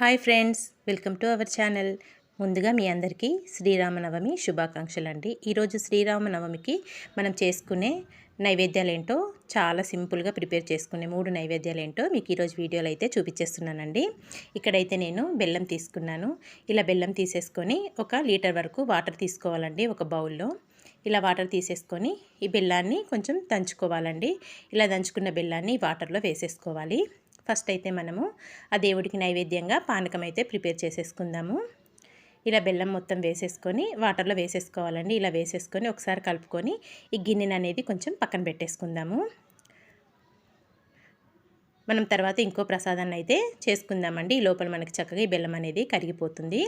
Hi friends welcome to our channel. ముందుగా మీ అందరికీ శ్రీరామనవమి శుభాకాంక్షలు అండి ఈరోజు శ్రీరామనవమికి మనం చేసుకునే నైవేద్యాలు ఏంటో చాలా సింపుల్గా ప్రిపేర్ చేసుకునే మూడు నైవేద్యాలు ఏంటో మీకు ఈరోజు వీడియోలో అయితే చూపించేస్తున్నానండి. ఇక్కడైతే నేను బెల్లం తీసుకున్నాను. ఇలా బెల్లం తీసేసుకొని ఒక లీటర్ వరకు వాటర్ తీసుకోవాలండి ఒక బౌల్లో. ఇలా వాటర్ తీసేసుకొని ఈ బెల్లాన్ని కొంచెం దంచుకోవాలండి. ఇలా దంచుకున్న బెల్లాన్ని వాటర్లో వేసేసుకోవాలి. ఫస్ట్ అయితే మనము ఆ దేవుడికి నైవేద్యంగా పానకం అయితే ప్రిపేర్ చేసేసుకుందాము. ఇలా బెల్లం మొత్తం వేసేసుకొని వాటర్లో వేసేసుకోవాలండి. ఇలా వేసేసుకొని ఒకసారి కలుపుకొని ఈ గిన్నెని అనేది కొంచెం పక్కన పెట్టేసుకుందాము. మనం తర్వాత ఇంకో ప్రసాదాన్ని అయితే చేసుకుందామండి. ఈ లోపల మనకి చక్కగా ఈ బెల్లం అనేది కరిగిపోతుంది.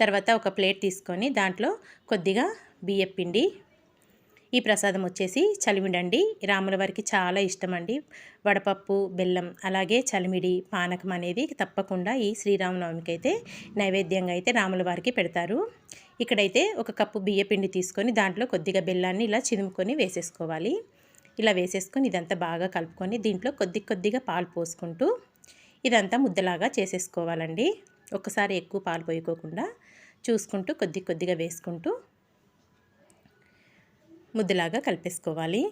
తర్వాత ఒక ప్లేట్ తీసుకొని దాంట్లో కొద్దిగా బియ్యపిండి ఈ ప్రసాదం వచ్చేసి చలిమిడండి. రాముల వారికి చాలా ఇష్టం అండి వడపప్పు బెల్లం అలాగే చలిమిడి పానకం అనేది తప్పకుండా ఈ శ్రీరామనవమికి అయితే నైవేద్యంగా అయితే రాముల వారికి పెడతారు. ఇక్కడైతే ఒక కప్పు బియ్యపిండి తీసుకొని దాంట్లో కొద్దిగా బెల్లాన్ని ఇలా చిదుముకొని వేసేసుకోవాలి. ఇలా వేసేసుకొని ఇదంతా బాగా కలుపుకొని దీంట్లో కొద్ది కొద్దిగా పాలు పోసుకుంటూ ఇదంతా ముద్దలాగా చేసేసుకోవాలండి. ఒకసారి ఎక్కువ పాలు పోయికోకుండా చూసుకుంటూ కొద్ది కొద్దిగా వేసుకుంటూ ముద్దలాగా కలిపేసుకోవాలి.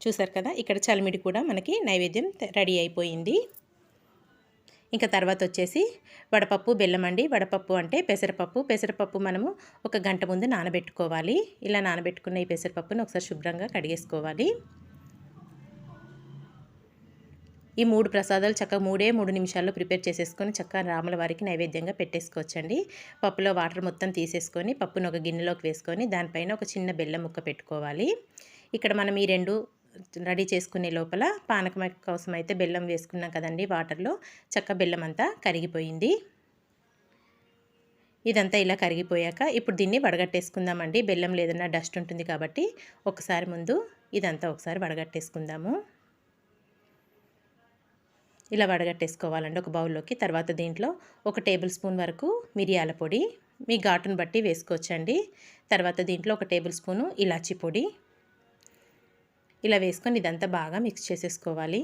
చూసారు కదా ఇక్కడ చలిమిడి కూడా మనకి నైవేద్యం రెడీ అయిపోయింది. ఇంకా తర్వాత వచ్చేసి వడపప్పు బెల్లం అండి. వడపప్పు అంటే పెసరపప్పు. పెసరపప్పు మనము ఒక గంట ముందు నానబెట్టుకోవాలి. ఇలా నానబెట్టుకున్న ఈ పెసరపప్పును ఒకసారి శుభ్రంగా కడిగేసుకోవాలి. ఈ మూడు ప్రసాదాలు చక్కగా మూడే మూడు నిమిషాల్లో ప్రిపేర్ చేసేసుకొని చక్కగా రాముల వారికి నైవేద్యంగా పెట్టేసుకోవచ్చండి. పప్పులో వాటర్ మొత్తం తీసేసుకొని పప్పును ఒక గిన్నెలోకి వేసుకొని దానిపైన ఒక చిన్న బెల్లం ముక్క పెట్టుకోవాలి. ఇక్కడ మనం ఈ రెండు రెడీ చేసుకునే లోపల పానకం కోసం అయితే బెల్లం వేసుకున్నాం కదండి వాటర్లో. చక్క బెల్లం అంతా కరిగిపోయింది. ఇదంతా ఇలా కరిగిపోయాక ఇప్పుడు దీన్ని వడగట్టేసుకుందామండి. బెల్లం లేదన్నా డస్ట్ ఉంటుంది కాబట్టి ఒకసారి ముందు ఇదంతా ఒకసారి వడగట్టేసుకుందాము. ఇలా వడగట్టేసుకోవాలండి ఒక బౌల్లోకి. తర్వాత దీంట్లో ఒక టేబుల్ స్పూన్ వరకు మిరియాల పొడి మీ ఘాటును బట్టి వేసుకోవచ్చండి. తర్వాత దీంట్లో ఒక టేబుల్ స్పూను ఇలాచి పొడి. ఇలా వేసుకొని ఇదంతా బాగా మిక్స్ చేసేసుకోవాలి.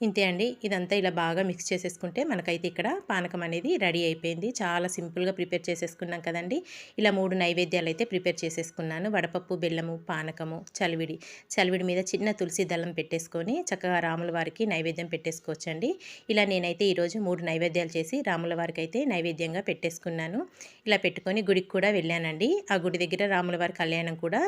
ఇంతే అండి. ఇదంతా ఇలా బాగా మిక్స్ చేసేసుకుంటే మనకైతే ఇక్కడ పానకం అనేది రెడీ అయిపోయింది. చాలా సింపుల్గా ప్రిపేర్ చేసేసుకున్నాం కదండి. ఇలా మూడు నైవేద్యాలు అయితే ప్రిపేర్ చేసేసుకున్నాను. వడపప్పు బెల్లము పానకము చలివిడి. చలివిడి మీద చిన్న తులసి దళం పెట్టేసుకొని చక్కగా రాముల వారికి నైవేద్యం పెట్టేసుకోవచ్చండి. ఇలా నేనైతే ఈరోజు మూడు నైవేద్యాలు చేసి రాముల వారికి అయితే నైవేద్యంగా పెట్టేసుకున్నాను. ఇలా పెట్టుకొని గుడికి కూడా వెళ్ళానండి. ఆ గుడి దగ్గర రాముల వారి కళ్యాణం కూడా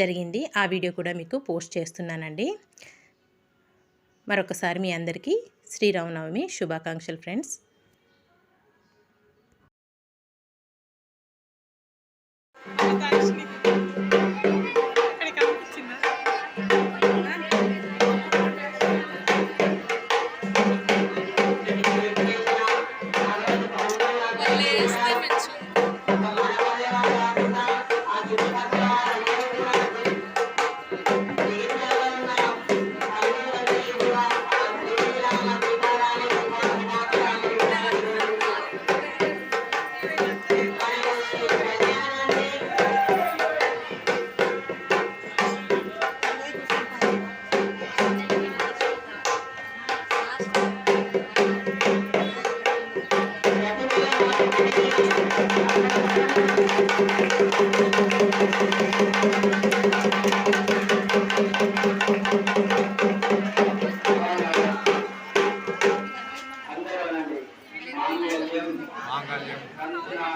జరిగింది. ఆ వీడియో కూడా మీకు పోస్ట్ చేస్తున్నానండి. మరొకసారి మీ అందరికీ శ్రీరామనవమి శుభాకాంక్షలు ఫ్రెండ్స్.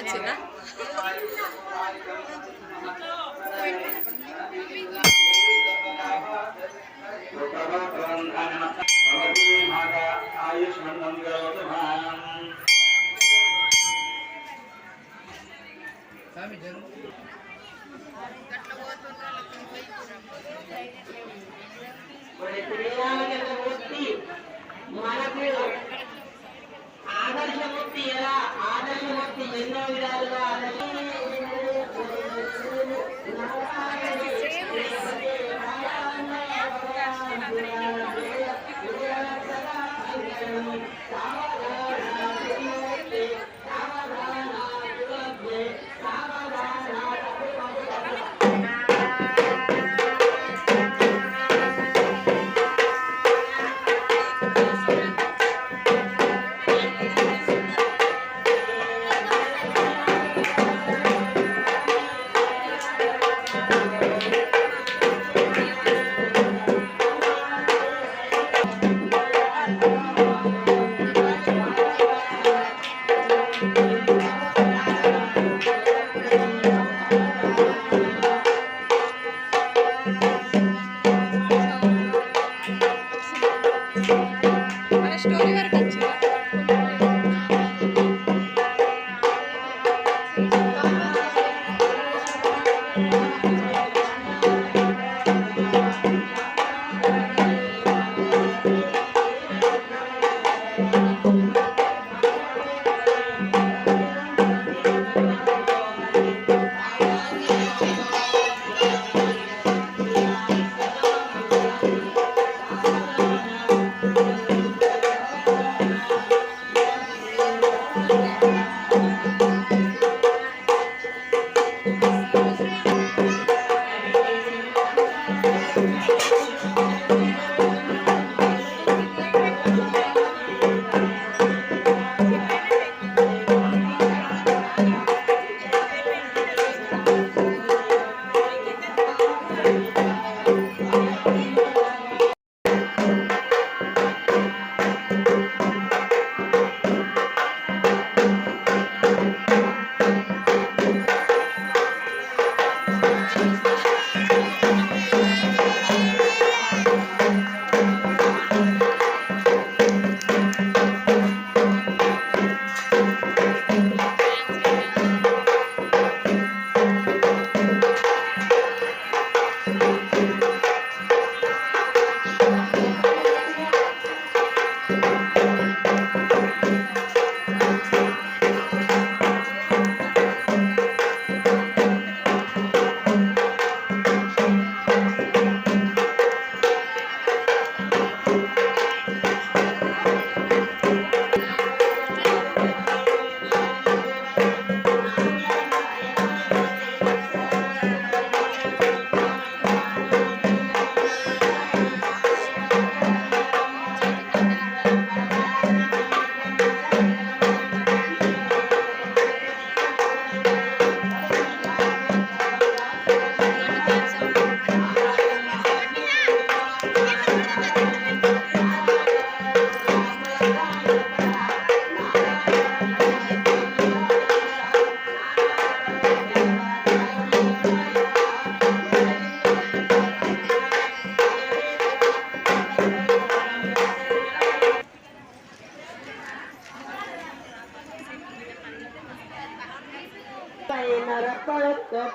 ఇప్పుడు వచ్చిందా మరి శ్రీరామచంద్రమూర్తి మనకు ఆదర్శమూర్తి ఎలా? ఆదర్శమూర్తి ఎన్నో విధాలుగా మన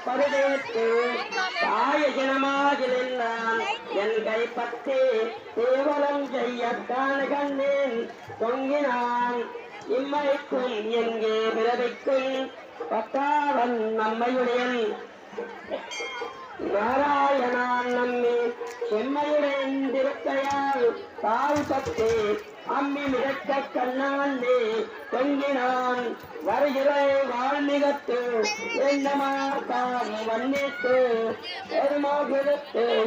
பருவேற்று தாய ஜனமாகிலெல்லாம் என் கைப்பற்றி தேவலம் செய்ய காண கண்டேன் தொங்கினான் இம்மைக்கும் எங்கே பிறவிக்கும் பத்தாவன் நம்மையுடையன். நாராயணான் நம்மி செம்மையுடன் திருக்கையால் தாவு தப்பி அம்மி மிதக்க கண்ணாண்டி தொங்கினான். வருகிற வாழ்மிகத்து என்னமா தாம் வன்னித்து பெருமா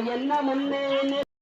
என்ன முன்னே